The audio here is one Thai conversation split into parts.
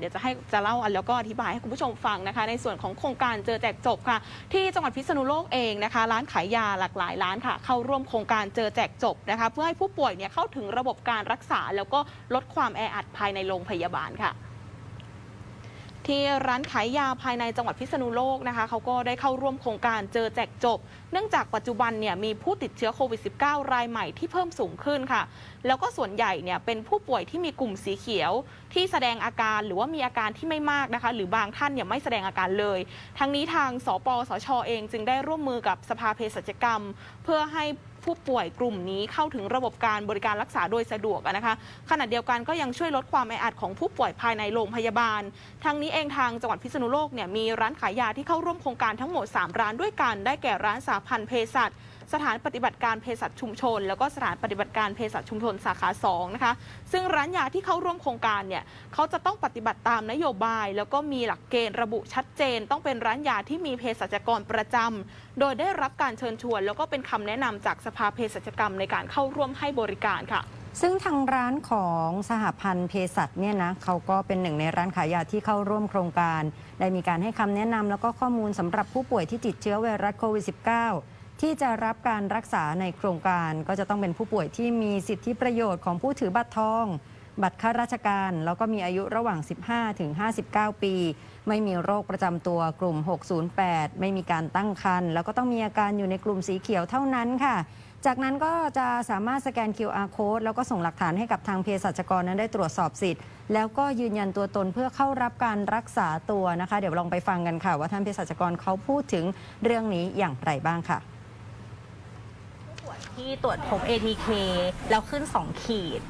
เดี๋ยวจะให้จะเล่าแล้วก็อธิบายให้คุณผู้ชมฟังนะคะ ในส่วนของโครงการเจอแจกจบค่ะ ที่จังหวัดพิษณุโลกเองนะคะ ร้านขายยาหลากหลายร้านค่ะ เข้าร่วมโครงการเจอแจกจบนะคะ เพื่อให้ผู้ป่วยเนี่ยเข้าถึงระบบการรักษา แล้วก็ลดความแออัดภายในโรงพยาบาลค่ะ ที่ร้านขายยาภายในจังหวัดพิษณุโลกนะคะเขาก็ได้เข้าร่วมโครงการเจอแจกจบ เนื่องจากปัจจุบันเนี่ยมีผู้ติดเชื้อโควิด -19 รายใหม่ที่เพิ่มสูงขึ้นค่ะ แล้วก็ส่วนใหญ่เนี่ยเป็นผู้ป่วยที่มีกลุ่มสีเขียว ที่แสดงอาการหรือว่ามีอาการที่ไม่มากนะคะ หรือบางท่านเนี่ยไม่แสดงอาการเลย ทั้งนี้ทางสปสชเองจึงได้ร่วมมือกับสภาเภสัชกรรม เพื่อให้ผู้ป่วยกลุ่มนี้เข้าถึงระบบการบริการรักษาโดยสะดวกนะคะ ขณะเดียวกันก็ยังช่วยลดความแออัดของผู้ป่วยภายในโรงพยาบาล ทั้งนี้เองทางจังหวัดพิษณุโลกเนี่ยมีร้านขายยาที่เข้าร่วมโครงการทั้งหมด 3 ร้านด้วยกัน ได้แก่ร้านสาพันธ์เภสัช สถานปฏิบัติการเภสัชชุมชน แล้วก็สถานปฏิบัติการเภสัชชุมชนสาขา2นะคะซึ่งร้านยาที่เข้าร่วมโครงการเนี่ยเขาจะต้องปฏิบัติตามนโยบาย แล้วก็มีหลักเกณฑ์ระบุชัดเจน ต้องเป็นร้านยาที่มีเภสัชกรประจำโดยได้รับการเชิญชวน แล้วก็เป็นคำแนะนำจากสภาเภสัชกรรมในการเข้าร่วมให้บริการค่ะซึ่งทางร้านของสหพันธ์เภสัชเนี่ยนะเขาก็เป็นหนึ่งในร้านขายยาที่เข้าร่วมโครงการ ได้มีการให้คำแนะนำแล้วก็ข้อมูลสำหรับผู้ป่วยที่ติดเชื้อไวรัสโควิด -19 ที่จะรับการรักษาในโครงการก็จะต้องเป็นผู้ป่วยที่มีสิทธิประโยชน์ของผู้ถือบัตรทอง บัตรข้าราชการ แล้วก็มีอายุระหว่าง 15 ถึง 59 ปี ไม่มีโรคประจำตัวกลุ่ม 608 ไม่มีการตั้งครรภ์แล้วก็ต้องมีอาการอยู่ในกลุ่มสีเขียวเท่านั้นค่ะ จากนั้นก็จะสามารถสแกน QR code แล้วก็ส่งหลักฐานให้กับทางเภสัชกรนั้นได้ตรวจสอบสิทธิ์ แล้วก็ยืนยันตัวตนเพื่อเข้ารับการรักษาตัวนะคะ เดี๋ยวลองไปฟังกันค่ะ ว่าท่านเภสัชกรเขาพูดถึงเรื่องนี้อย่างไรบ้างค่ะ ที่ตรวจพบ ATK แล้วขึ้น 2 ขีด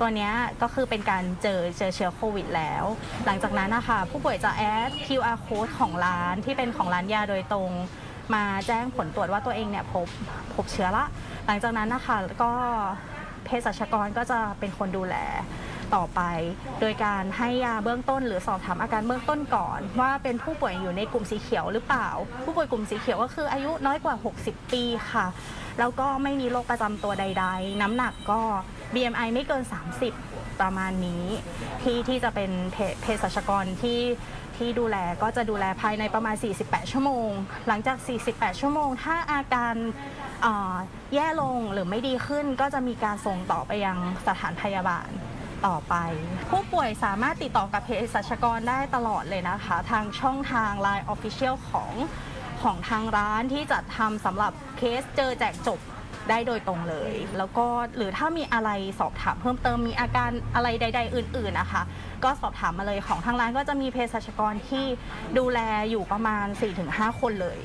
ตัวเนี้ยก็คือเป็นการเจอเจอเชื้อโควิดแล้ว หลังจากนั้นนะคะผู้ป่วยจะแอด QR code ของร้านที่เป็นของร้านยาโดยตรง มาแจ้งผลตรวจว่าตัวเองเนี่ยพบพบเชื้อละ หลังจากนั้นนะคะก็เภสัชกรก็จะเป็นคนดูแล ต่อไป โดยการให้ยาเบื้องต้น หรือสอบถามอาการเบื้องต้นก่อน ว่าเป็นผู้ป่วยอยู่ในกลุ่มสีเขียวหรือเปล่า ผู้ป่วยกลุ่มสีเขียวก็คืออายุน้อยกว่า 60 ปีค่ะ แล้วก็ไม่มีโรคประจำตัวใด ๆ น้ำหนักก็ BMI ไม่เกิน 30 ประมาณนี้ที่ที่จะเป็นเภสัชกรที่ที่ดูแลก็จะดูแลภายในประมาณ 48 ชั่วโมง หลังจาก 48 ชั่วโมง ถ้าอาการแย่ลงหรือไม่ดีขึ้นก็จะมีการส่งต่อไปยังสถานพยาบาล ต่อไป ผู้ป่วยสามารถติดต่อกับเภสัชกรได้ตลอดเลยนะคะ ทางช่องทาง Line Official ของของทางร้านที่จัดทำสำหรับเคสเจอแจกจบได้โดยตรงเลย แล้วก็หรือถ้ามีอะไรสอบถามเพิ่มเติมมีอาการอะไรใด ๆ อื่น ๆนะคะ ก็สอบถามมาเลยของทางร้านก็จะมีเภสัชกรที่ดูแลอยู่ประมาณ 4-5 คนเลย